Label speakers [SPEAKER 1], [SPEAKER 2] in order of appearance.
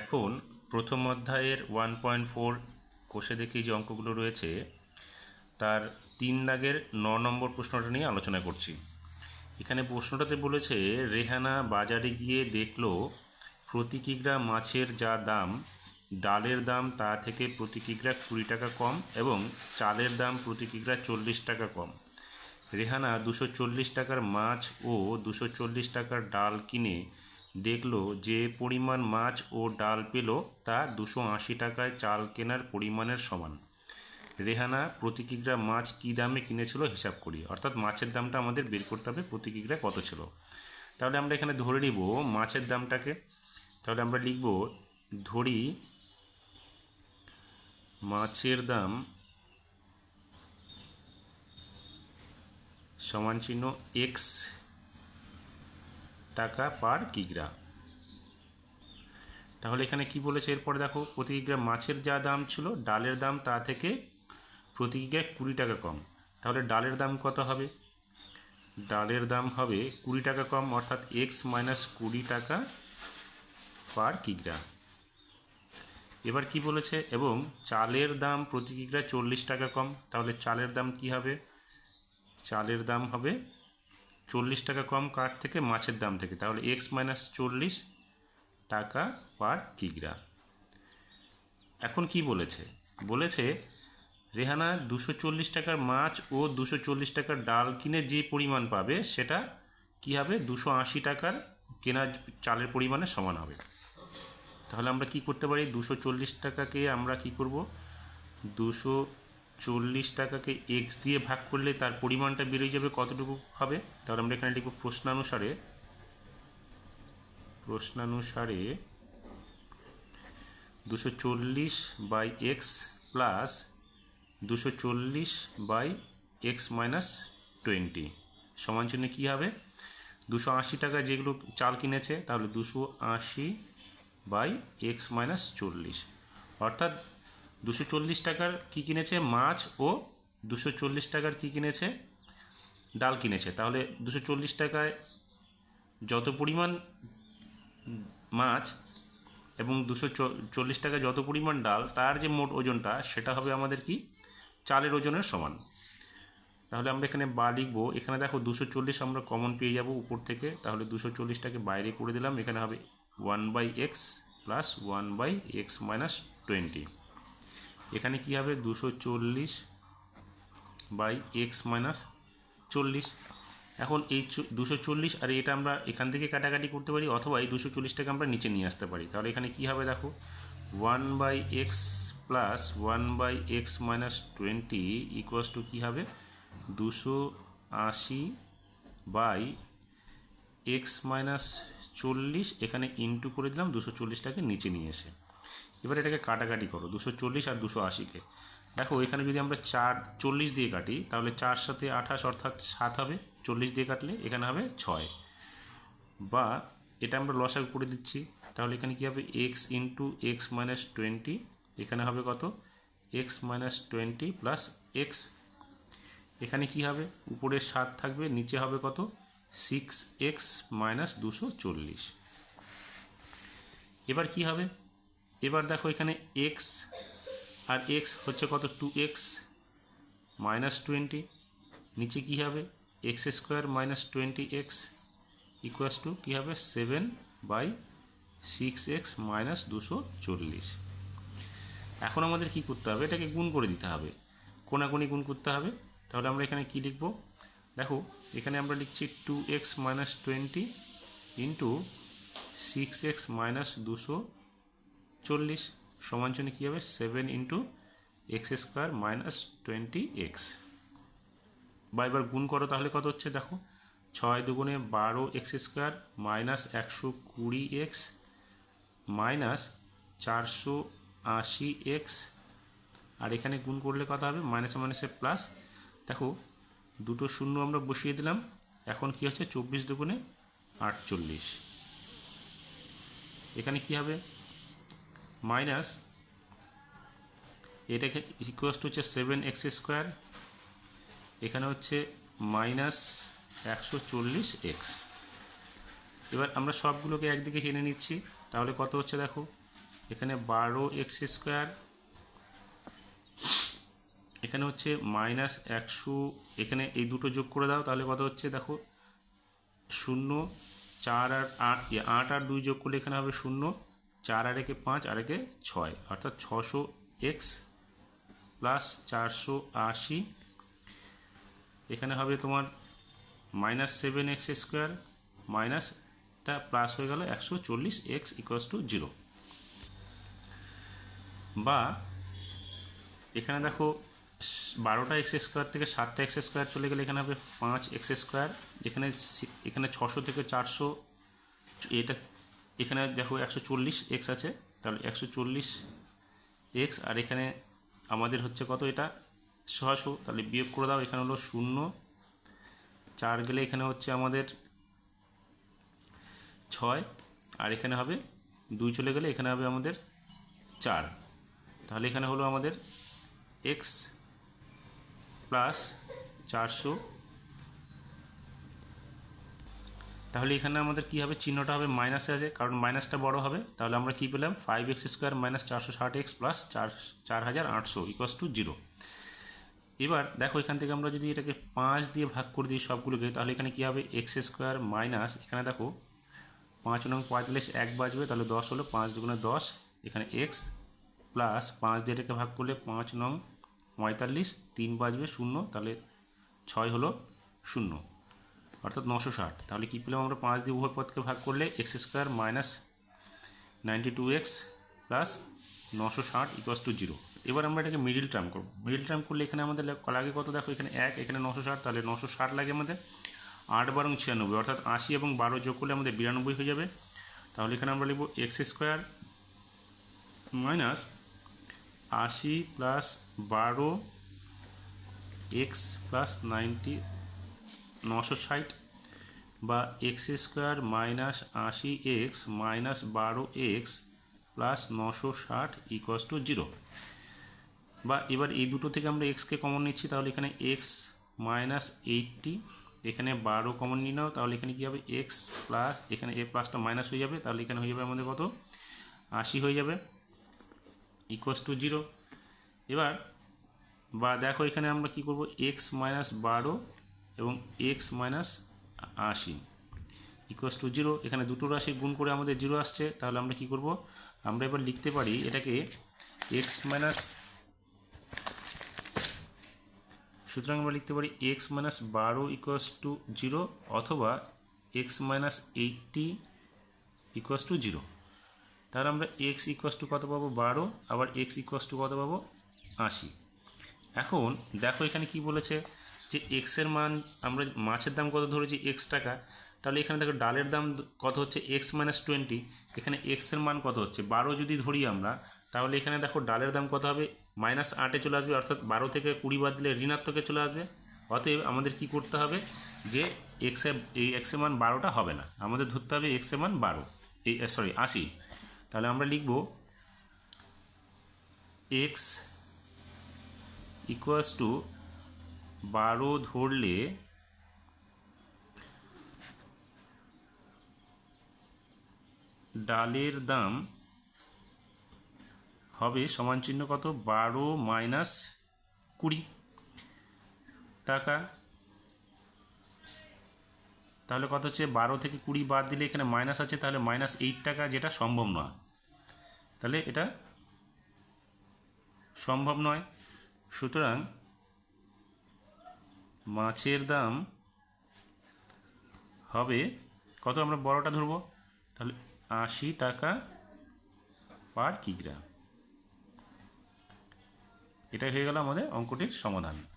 [SPEAKER 1] এখন প্রথম অধ্যায়ের ওয়ান পয়েন্ট ফোর কোষে দেখি যে অঙ্কগুলো রয়েছে, তার তিন দাগের ন নম্বর প্রশ্নটা নিয়ে আলোচনা করছি। এখানে প্রশ্নটাতে বলেছে, রেহানা বাজারে গিয়ে দেখল, প্রতি কিগ্রা মাছের যা দাম, ডালের দাম তা থেকে প্রতি কিগ্রা কুড়ি টাকা কম এবং চালের দাম প্রতি কিগ্রা চল্লিশ টাকা কম। রেহানা দুশো টাকার মাছ ও দুশো টাকার ডাল কিনে দেখল যে পরিমাণ মাছ ও ডাল পেল তা দুশো আশি টাকায় চাল কেনার পরিমাণের সমান। রেহানা, প্রতি কিগ্রা মাছ কী দামে কিনেছিল হিসাব করি। অর্থাৎ মাছের দামটা আমাদের বের করতে হবে প্রতি কিগ্রা কত ছিল। তাহলে আমরা এখানে ধরে নিব মাছের দামটাকে। তাহলে আমরা লিখব, ধরি মাছের দাম সমান চিহ্ন এক্স টাকা পার কিগ্রা। তাহলে এখানে কি বলেছে? এরপরে দেখো, প্রতি কিগ্রা মাছের যা দাম ছিল, ডালের দাম তা থেকে প্রতি কিগ্রায় কুড়ি টাকা কম। তাহলে ডালের দাম কত হবে? ডালের দাম হবে কুড়ি টাকা কম, অর্থাৎ এক্স মাইনাস কুড়ি টাকা পার কিগ্রা। এবার কি বলেছে? এবং চালের দাম প্রতি কিগ্রা চল্লিশ টাকা কম। তাহলে চালের দাম কি হবে? চালের দাম হবে চল্লিশ টাকা কম কার থেকে? মাছের দাম থেকে। তাহলে এক্স মাইনাস চল্লিশ টাকা পার কিগ্রা এখন কি বলেছে? বলেছে, রেহানা দুশো চল্লিশ টাকার মাছ ও দুশো চল্লিশ টাকার ডাল কিনে যে পরিমাণ পাবে, সেটা কি হবে? দুশো আশি টাকার কেনা চালের পরিমাণে সমান হবে। তাহলে আমরা কি করতে পারি? দুশো চল্লিশ টাকাকে আমরা কি করব? দুশো চল্লিশ টাকাকে এক্স দিয়ে ভাগ করলে তার পরিমাণটা বেড়ে যাবে কতটুকু হবে? তাহলে আমরা এখানে লিখব প্রশ্নানুসারে। প্রশ্নানুসারে দুশো চল্লিশ বাই এক্স প্লাস দুশো চল্লিশ বাই এক্স মাইনাস টোয়েন্টি। সমান চিহ্ন কী হবে? দুশো আশি টাকা যেগুলো চাল কিনেছে, তাহলে দুশো আশি বাই এক্স মাইনাস চল্লিশ। অর্থাৎ দুশো চল্লিশ টাকার কী কিনেছে? মাছ ও দুশো চল্লিশ টাকার কী কিনেছে? ডাল কিনেছে। তাহলে দুশো চল্লিশ টাকায় যত পরিমাণ মাছ এবং দুশো চল্লিশ টাকা যত পরিমাণ ডাল, তার যে মোট ওজনটা, সেটা হবে আমাদের কি? চালের ওজনের সমান। তাহলে আমরা এখানে বা লিখব, এখানে দেখো দুশো চল্লিশ আমরা কমন পেয়ে যাব উপর থেকে। তাহলে দুশো চল্লিশটাকে বাইরে করে দিলাম, এখানে হবে one by x plus one by x minus twenty এখানে কী হবে? দুশো চল্লিশ বাই এক্স মাইনাস চল্লিশ। এখন এই দুশো চল্লিশ আর এটা আমরা এখান থেকে কাটাকাটি করতে পারি অথবা এই দুশো চল্লিশটাকে আমরা নিচে নিয়ে আসতে পারি। তাহলে এখানে কী হবে দেখো? One by x plus one by x minus twenty equals to কী হবে? দুশো আশি বাই এক্স মাইনাস চল্লিশ। এখানে ইনটু করে দিলাম, দুশো চল্লিশটাকে নিচে নিয়ে এসে। এবার এটাকে কাটাকাটি করো, দুশো চল্লিশ আর দুশো আশিকে। দেখো, এখানে যদি আমরা চার, চল্লিশ দিয়ে কাটি, তাহলে চার সাথে আঠাশ অর্থাৎ সাত হবে, চল্লিশ দিয়ে কাটলে এখানে হবে ছয়। বা এটা আমরা লসাগু করে দিচ্ছি, তাহলে এখানে কী হবে? X into x minus twenty এখানে হবে কত? X minus twenty plus x এখানে কি হবে? উপরে সাত থাকবে, নিচে হবে কত? সিক্স এক্স মাইনাস দুশো চল্লিশ। এবার কি হবে? এবার দেখো এখানে এক্স আর এক্স হচ্ছে কত? টু এক্স মাইনাস টোয়েন্টি নিচে কী হবে? X square minus twenty x equals to কী হবে? Seven by six x minus দুশো চল্লিশ এখন আমাদের কি করতে হবে? এটাকে গুণ করে দিতে হবে। কোনাকুনি গুণ করতে হবে। তাহলে আমরা এখানে কি লিখব? দেখো, এখানে আমরা লিখছি two x minus twenty into six x minus দুশো চল্লিশ সমান জন্য কী হবে? Seven into x square minus twenty x বা এবার গুণ করো তাহলে কত হচ্ছে? দেখো, ছয় দুগুণে বারো এক্স স্কোয়ার মাইনাস একশো কুড়ি এক্স মাইনাস চারশো আশি এক্স আর এখানে গুণ করলে কত হবে? মাইনাসে মাইনাসে প্লাস দেখো, দুটো শূন্য আমরা বসিয়ে দিলাম। এখন কি হচ্ছে? চব্বিশ দুগুণে আটচল্লিশ। এখানে কি হবে? মাইনাস এটাকে ইকুয়াস টু হচ্ছে সেভেন এক্স স্কোয়ার এখানে হচ্ছে মাইনাস একশো চল্লিশ এক্স এবার আমরা সবগুলোকে একদিকে টেনে নিচ্ছি তাহলে কত হচ্ছে দেখো? এখানে বারো এক্স স্কোয়ার এখানে হচ্ছে মাইনাস একশো এখানে এই দুটো যোগ করে দাও তাহলে কত হচ্ছে দেখো? শূন্য চার আর আট ইয়ে, আট আর দুই যোগ করলে এখানে হবে শূন্য। চার আর একে পাঁচ, আর একে ছয়। অর্থাৎ ছশো এক্স প্লাস চারশো আশি। এখানে হবে তোমার মাইনাস সেভেন এক্স স্কোয়ার মাইনাসটা প্লাস হয়ে গেল একশো চল্লিশ এক্স ইকুয়াস টু জিরো। বা এখানে দেখো বারোটা এক্স স্কোয়ার থেকে সাতটা এক্স স্কোয়ার চলে গেলে এখানে হবে পাঁচ এক্স স্কোয়ার। এখানে এখানে ছশো থেকে চারশো, এটা এখানে দেখো একশো চল্লিশ এক্স আছে, তাহলে একশো চল্লিশ এক্স আর এখানে আমাদের হচ্ছে কত এটা? ছশো, তাহলে বিয়োগ করে দাও, এখানে হলো শূন্য। চার গেলে এখানে হচ্ছে আমাদের ছয়, আর এখানে হবে দুই চলে গেলে এখানে হবে আমাদের চার। তাহলে এখানে হলো আমাদের এক্স প্লাস চারশো তাহলে এখানে আমাদের কী হবে? চিহ্নটা হবে মাইনাসে আছে। কারণ মাইনাসটা বড় হবে, তাহলে আমরা কী পেলাম? ফাইভ এক্স স্কোয়ার মাইনাস চারশো ষাট এক্স প্লাস চার চার হাজার আটশো টু জিরো এবার দেখো এখান থেকে আমরা যদি এটাকে পাঁচ দিয়ে ভাগ করে দিই সবগুলোকে, তাহলে এখানে কী হবে? এক্স স্কোয়ার মাইনাস এখানে দেখো, পাঁচ নং পঁয়তাল্লিশ এক বাজবে, তাহলে দশ হলো পাঁচ দুগুণে দশ। এখানে এক্স প্লাস পাঁচ দিয়ে এটাকে ভাগ করলে পাঁচ নং পঁয়তাল্লিশ, তিন বাজবে শূন্য, তাহলে ছয় হলো শূন্য। অর্থাৎ নশো ষাট। তাহলে কী পেলাম আমরা পাঁচ দিয়ে উভয় পদকে ভাগ করলে x square minus ninety two x plus নশো ষাট ইকুয়াস টু জিরো এবার আমরা এটাকে মিডিল টার্ম করব। মিডিল টার্ম করলে এখানে আমাদের লাগে কত দেখো? এখানে এক, এখানে নশো ষাট, তাহলে নশো ষাট লাগে আমাদের। আট বারং ছিয়ানব্বই, অর্থাৎ আশি এবং বারো যোগ করলে আমাদের বিরানব্বই হয়ে যাবে। তাহলে এখানে আমরা লিখব এক্স স্কোয়ার মাইনাস আশি প্লাস বারো এক্স প্লাস নাইনটি নশো ষাট বা এক্স স্কোয়ার মাইনাস আশি এক্স মাইনাস বারো এক্স প্লাস নশো ষাট ইকুয়াস টু জিরো বা এবার এই দুটো থেকে আমরা এক্সকে কমন নিচ্ছি, তাহলে এখানে এক্স মাইনাস এইটটি, এখানে বারো কমন নিয়ে নাও, তাহলে এখানে কী হবে? এক্স প্লাস, এখানে এ প্লাসটা মাইনাস হয়ে যাবে, তাহলে এখানে হয়ে যাবে আমাদের কত? আশি হয়ে যাবে ইকুয়াস টু জিরো এবার, বা দেখো এখানে আমরা কি করব? এক্স মাইনাস বারো এবং এক্স মাইনাস আশি ইকুয়াস টু জিরো এখানে দুটো রাশি গুণ করে আমাদের জিরো আসছে, তাহলে আমরা কি করব? আমরা এবার লিখতে পারি এটাকে এক্স মাইনাস সুতরাং আমরা লিখতে পারি এক্স মাইনাস বারো ইকুয়াস টু জিরো অথবা x minus eighty equals to zero তাহলে আমরা এক্স ইকুয়াস টু কত পাবো? বারো, আবার এক্স ইকুয়াস টু কত পাবো? আশি। এখন দেখো এখানে কি বলেছে। যে এক্সের মান আমরা মাছের দাম কত ধরেছি এক্স টাকা, তাহলে এখানে দেখো ডালের দাম কত হচ্ছে এক্স মাইনাস টোয়েন্টি এখানে এক্সের মান কত হচ্ছে? বারো যদি ধরি আমরা, তাহলে এখানে দেখো ডালের দাম কত হবে? মাইনাস আটে চলে আসবে, অর্থাৎ বারো থেকে কুড়ি বাদ দিলে ঋণাত্মকে চলে আসবে। অতএব আমাদের কি করতে হবে? যে এক্সের এই এক্সের মান বারোটা হবে না, আমাদের ধরতে হবে এক্সের মান বারো। এই সরি আশি। তাহলে আমরা লিখব এক্স ইকুয়াস টু বারো ধরলে ডালের দাম হবে সমান চিহ্ন কত? বারো মাইনাস কুড়ি টাকা। তাহলে কত হচ্ছে? বারো থেকে কুড়ি বাদ দিলে এখানে মাইনাস আছে, তাহলে মাইনাস এইট টাকা যেটা সম্ভব নয়। তাহলে এটা সম্ভব নয়। সুতরাং মাছের দাম হবে, কত আমরা বড়টা ধরব? তাহলে আশি টাকা পার কিগ্রা। এটাই হয়ে গেল আমাদের অঙ্কটির সমাধান।